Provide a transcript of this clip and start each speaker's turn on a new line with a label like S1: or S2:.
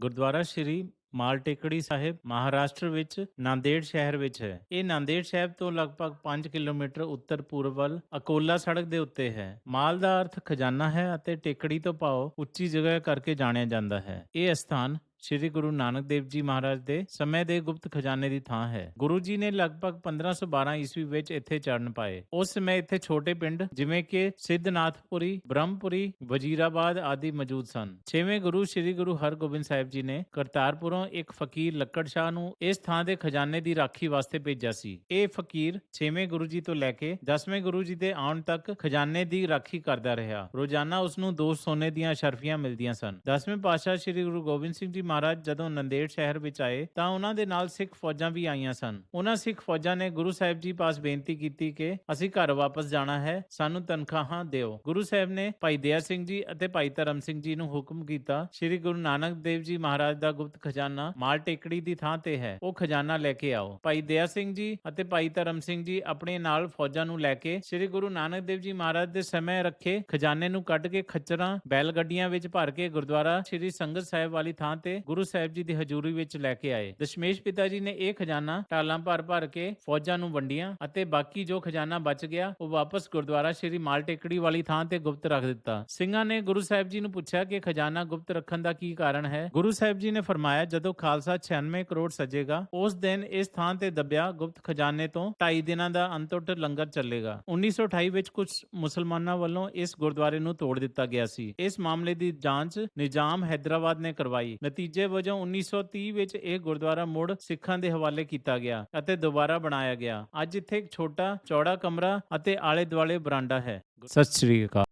S1: ਗੁਰਦੁਆਰਾ ਸ਼੍ਰੀ ਮਾਲ ਟੇਕੜੀ ਸਾਹਿਬ, ਮਹਾਰਾਸ਼ਟਰ ਵਿੱਚ ਨਾਂਦੇੜ ਸ਼ਹਿਰ ਵਿੱਚ ਹੈ। ਇਹ ਨਾਂਦੇੜ ਸ਼ਹਿਰ ਤੋਂ ਲਗਭਗ 5 ਕਿਲੋਮੀਟਰ ਉੱਤਰ ਪੂਰਬ ਵੱਲ ਅਕੋਲਾ ਸੜਕ ਦੇ ਉੱਤੇ ਹੈ। ਮਾਲ ਦਾ ਅਰਥ ਖਜ਼ਾਨਾ ਹੈ ਅਤੇ ਟੇਕੜੀ ਤੋਂ ਭਾਵ ਉੱਚੀ ਜਗ੍ਹਾ ਕਰਕੇ ਜਾਣਿਆ ਜਾਂਦਾ ਹੈ। ਇਹ ਸਥਾਨ ਸ਼੍ਰੀ ਗੁਰੂ ਨਾਨਕ ਦੇਵ ਜੀ ਮਹਾਰਾਜ ਦੇ ਸਮੇਂ ਦੇ ਗੁਪਤ ਖਜ਼ਾਨੇ ਦੀ ਥਾਂ ਹੈ। ਗੁਰੂ ਜੀ ਨੇ ਲਗਭਗ 1512 ਈਸਵੀ ਵਿੱਚ ਇੱਥੇ ਚਰਨ ਪਾਏ। ਉਸ ਸਮੇਂ ਇੱਥੇ ਛੋਟੇ ਪਿੰਡ ਜਿਵੇਂ ਕਿ ਸਿੱਧਨਾਥਪੁਰੀ, ਬ੍ਰਹਮਪੁਰੀ, ਵਜੀਰਾਬਾਦ ਆਦਿ ਮੌਜੂਦ ਸਨ। ਛੇਵੇਂ ਗੁਰੂ ਸ਼੍ਰੀ ਗੁਰੂ ਹਰਗੋਬਿੰਦ ਸਾਹਿਬ ਜੀ ਨੇ ਕਰਤਾਰਪੁਰੋਂ ਇੱਕ ਫਕੀਰ ਲੱਕੜ ਸ਼ਾਹ ਨੂੰ ਇਸ ਥਾਂ ਦੇ ਖਜ਼ਾਨੇ ਦੀ ਰਾਖੀ ਵਾਸਤੇ ਭੇਜਿਆ ਸੀ। ਇਹ ਫਕੀਰ ਛੇਵੇਂ ਗੁਰੂ ਜੀ ਤੋਂ ਲੈ ਕੇ 10ਵੇਂ ਗੁਰੂ ਜੀ ਦੇ ਆਉਣ ਤੱਕ ਖਜ਼ਾਨੇ ਦੀ ਰਾਖੀ ਕਰਦਾ ਰਿਹਾ। ਰੋਜ਼ਾਨਾ ਉਸ ਨੂੰ ਦੋ ਸੋਨੇ ਦੀਆਂ ਸ਼ਰਫੀਆਂ ਮਿਲਦੀਆਂ ਸਨ। 10ਵੇਂ ਪਾਤਸ਼ਾਹ ਸ੍ਰੀ ਗੁਰੂ ਗੋਬਿੰਦ ਸਿੰਘ ਜੀ ਮਹਾਰਾਜ, ਜਦੋਂ ਨੰਦੇੜ ਸ਼ਹਿਰ ਵਿੱਚ ਆਏ, ਤਾਂ ਉਹਨਾਂ ਦੇ ਨਾਲ ਸਿੱਖ ਫੌਜਾਂ ਵੀ ਆਈਆਂ ਸਨ। ਉਹਨਾਂ ਸਿੱਖ ਫੌਜਾਂ ਨੇ ਗੁਰੂ ਸਾਹਿਬ ਜੀ ਪਾਸ ਬੇਨਤੀ ਕੀਤੀ ਕਿ ਅਸੀਂ ਘਰ ਵਾਪਸ ਜਾਣਾ ਹੈ, ਸਾਨੂੰ ਤਨਖਾਹਾਂ ਦਿਓ। ਗੁਰੂ ਸਾਹਿਬ ਨੇ ਭਾਈ ਦਇਆ ਸਿੰਘ ਜੀ ਅਤੇ ਭਾਈ ਧਰਮ ਸਿੰਘ ਜੀ ਨੂੰ ਹੁਕਮ ਕੀਤਾ, ਸ੍ਰੀ ਗੁਰੂ ਨਾਨਕ ਦੇਵ ਜੀ ਮਹਾਰਾਜ ਦਾ ਗੁਪਤ ਖਜ਼ਾਨਾ ਮਾਲ ਟੇਕੜੀ ਦੀ ਥਾਂ ਤੇ ਹੈ, ਉਹ ਖਜ਼ਾਨਾ ਲੈ ਕੇ ਆਓ। ਭਾਈ ਦਇਆ ਸਿੰਘ ਜੀ ਅਤੇ ਭਾਈ ਧਰਮ ਸਿੰਘ ਜੀ ਆਪਣੇ ਨਾਲ ਫੌਜਾਂ ਨੂੰ ਲੈ ਕੇ ਸ੍ਰੀ ਗੁਰੂ ਨਾਨਕ ਦੇਵ ਜੀ ਮਹਾਰਾਜ ਦੇ ਸਮੇਂ ਰੱਖੇ ਖਜ਼ਾਨੇ ਨੂੰ ਕੱਢ ਕੇ ਖੱਚਰਾਂ ਬੈਲ ਗੱਡੀਆਂ ਵਿੱਚ ਭਰ ਕੇ ਗੁਰਦੁਆਰਾ ਸ੍ਰੀ ਸੰਗਤ ਸਾਹਿਬ ਵਾਲੀ ਥਾਂ ਤੇ ਗੁਰੂ ਸਾਹਿਬ ਜੀ ਦੀ ਹਜ਼ੂਰੀ ਵਿੱਚ ਲੈ ਕੇ ਆਏ। ਦਸ਼ਮੇਸ਼ ਪਿਤਾ ਜੀ ਨੇ ਇਹ ਖਜ਼ਾਨਾ ਢਾਲਾਂ ਭਰ ਭਰ ਕੇ ਫੌਜਾਂ ਨੂੰ ਵੰਡੀਆਂ ਅਤੇ ਬਾਕੀ ਜੋ ਖਜ਼ਾਨਾ ਬਚ ਗਿਆ, ਉਹ ਵਾਪਸ ਗੁਰਦੁਆਰਾ ਸ੍ਰੀ ਮਾਲ ਟੇਕੜੀ ਵਾਲੀ ਥਾਂ ਤੇ ਗੁਪਤ ਰੱਖ ਦਿੱਤਾ। ਸਿੰਘਾਂ ਨੇ ਗੁਰੂ ਸਾਹਿਬ ਜੀ ਨੂੰ ਪੁੱਛਿਆ ਕਿ ਖਜ਼ਾਨਾ ਗੁਪਤ ਰੱਖਣ ਦਾ ਕੀ ਕਾਰਨ ਹੈ। ਗੁਰੂ ਸਾਹਿਬ ਜੀ ਨੇ ਫਰਮਾਇਆ, ਜਦੋਂ ਖਾਲਸਾ 96 ਕਰੋੜ ਸਜੇਗਾ, ਉਸ ਦਿਨ ਇਸ ਥਾਂ ਤੇ ਦੱਬਿਆ ਗੁਪਤ ਖਜ਼ਾਨੇ ਤੋਂ 2.5 ਦਿਨਾਂ ਦਾ ਅੰਤੁੱਟ ਲੰਗਰ ਚੱਲੇਗਾ। 1928 ਵਿੱਚ ਕੁਝ ਮੁਸਲਮਾਨਾਂ ਵੱਲੋਂ ਇਸ ਗੁਰਦੁਆਰੇ ਨੂੰ ਤੋੜ ਦਿੱਤਾ ਗਿਆ ਸੀ। ਇਸ ਮਾਮਲੇ ਦੀ ਜਾਂਚ ਨਿਜ਼ਾਮ ਹੈਦਰਾਬਾਦ ਨੇ ਕਰਵਾਈ। ਨਤੀਜੇ ਵਜੋਂ 1930 ਵਿੱਚ ਇਹ ਗੁਰਦੁਆਰਾ ਮੁੜ ਸਿੱਖਾਂ ਦੇ ਹਵਾਲੇ ਕੀਤਾ ਗਿਆ ਅਤੇ ਦੁਬਾਰਾ ਬਣਾਇਆ ਗਿਆ। ਅੱਜ ਇੱਥੇ ਇੱਕ ਛੋਟਾ ਚੌੜਾ ਕਮਰਾ ਅਤੇ ਆਲੇ ਦੁਆਲੇ ਬਰਾਂਡਾ ਹੈ। ਸਤਿ ਸ੍ਰੀ ਅਕਾਲ।